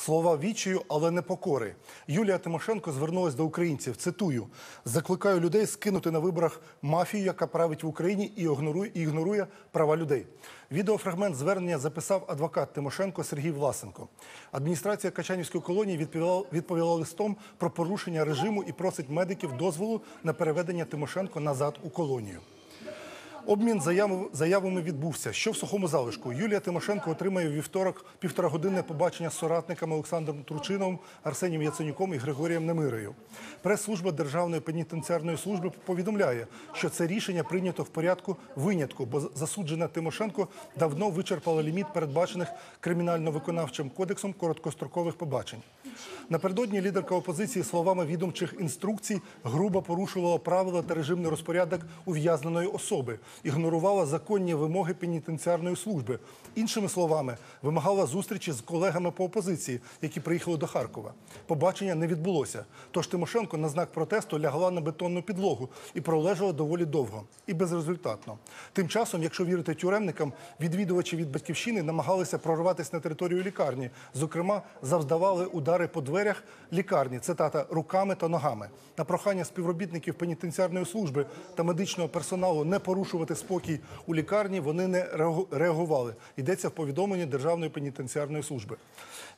Слова відчаю, але не покори. Юлія Тимошенко звернулась до українців. Цитую: закликаю людей скинути на виборах мафію, яка править в Україні і ігнорує, і ігнорує права людей. Відеофрагмент звернення записав адвокат Тимошенко Сергій Власенко. Адміністрація Качанівської колонії відповіла, відповіла листом про порушення режиму і просить медиків дозволу на переведення Тимошенко назад у колонію. Обмін заяв- заявами відбувся. Що в сухому залишку? Юлія Тимошенко отримає вівторок півторагодинне побачення з соратниками Олександром Турчиновим, Арсенієм Яценюком і Григорієм Немирею. Прес-служба Державної пенітенціарної служби повідомляє, що це рішення прийнято в порядку винятку, бо засуджена Тимошенко давно вичерпала ліміт передбачених кримінально-виконавчим кодексом короткострокових побачень. Напередодні лідерка опозиції словами відомчих інструкцій грубо порушувала правила та режимний розпорядок ув'язненої особи, ігнорувала законні вимоги пенітенціарної служби. Іншими словами, вимагала зустрічі з колегами по опозиції, які приїхали до Харкова. Побачення не відбулося. Тож Тимошенко на знак протесту лягла на бетонну підлогу і пролежала доволі довго і безрезультатно. Тим часом, якщо вірити тюремникам, відвідувачі від батьківщини намагалися прорватися на територію лікарні. Зокрема, завдавали удари по дверях лікарні. Цитата руками та ногами. На прохання співробітників пенітенціарної служби та медичного персоналу не порушувати спокій у лікарні. Вони не реагували. Йдеться в повідомленні Державної пенітенціарної служби.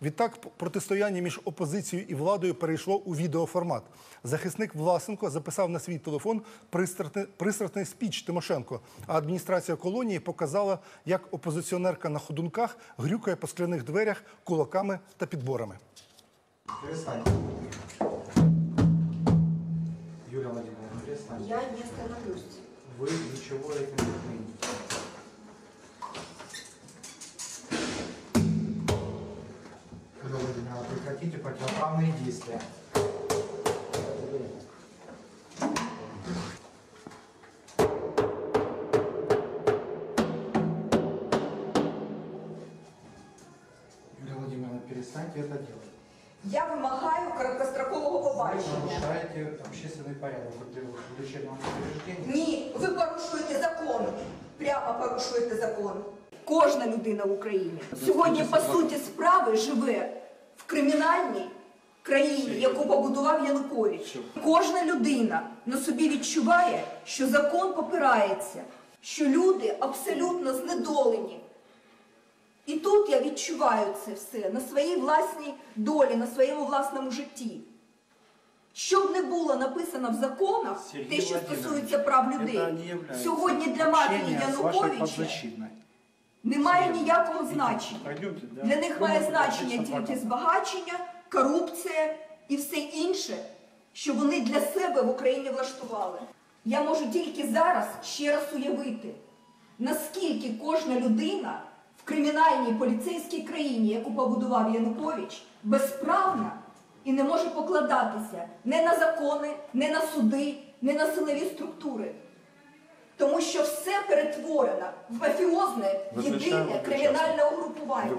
Відтак, протистояння між опозицією і владою перейшло у відеоформат. Захисник Власенко записав на свій телефон пристрасний, спіч Тимошенко. А адміністрація колонії показала, як опозиціонерка на ходунках грюкає по скляних дверях кулаками та підборами. Перестань. Юлия Владимировна, перестань. Я не становлюсь. Вы ничего этим не отмените. Юлия Владимировна, прекратите противоправные действия. Юлия Владимировна, перестаньте это делать. Я вимагаю короткострокового побачення. нарушаете общественный порядок в лечебном учреждении. Ні, ви порушуєте закон. Прямо порушуєте закон. Кожна людина в Україні сьогодні, по суті, справи живе в кримінальній країні, яку побудував Янукович. Кожна людина на собі відчуває, що закон попирається, що люди абсолютно знедолені. І тут я відчуваю це все на своїй власній долі, на своєму власному житті. Що б не було написано в законах, Сергій те, що стосується прав людей, сьогодні для матері Януковича немає ніякого значення. Для них має значення тільки збагачення, корупція і все інше, що вони для себе в Україні влаштували. Я можу тільки зараз ще раз уявити, наскільки кожна людина в кримінальній поліцейській країні, яку побудував Янукович, безправна і не може покладатися не на закони, не на суди, не на силові структури. Тому що все перетворено в мафіозне єдине кримінальне угрупування.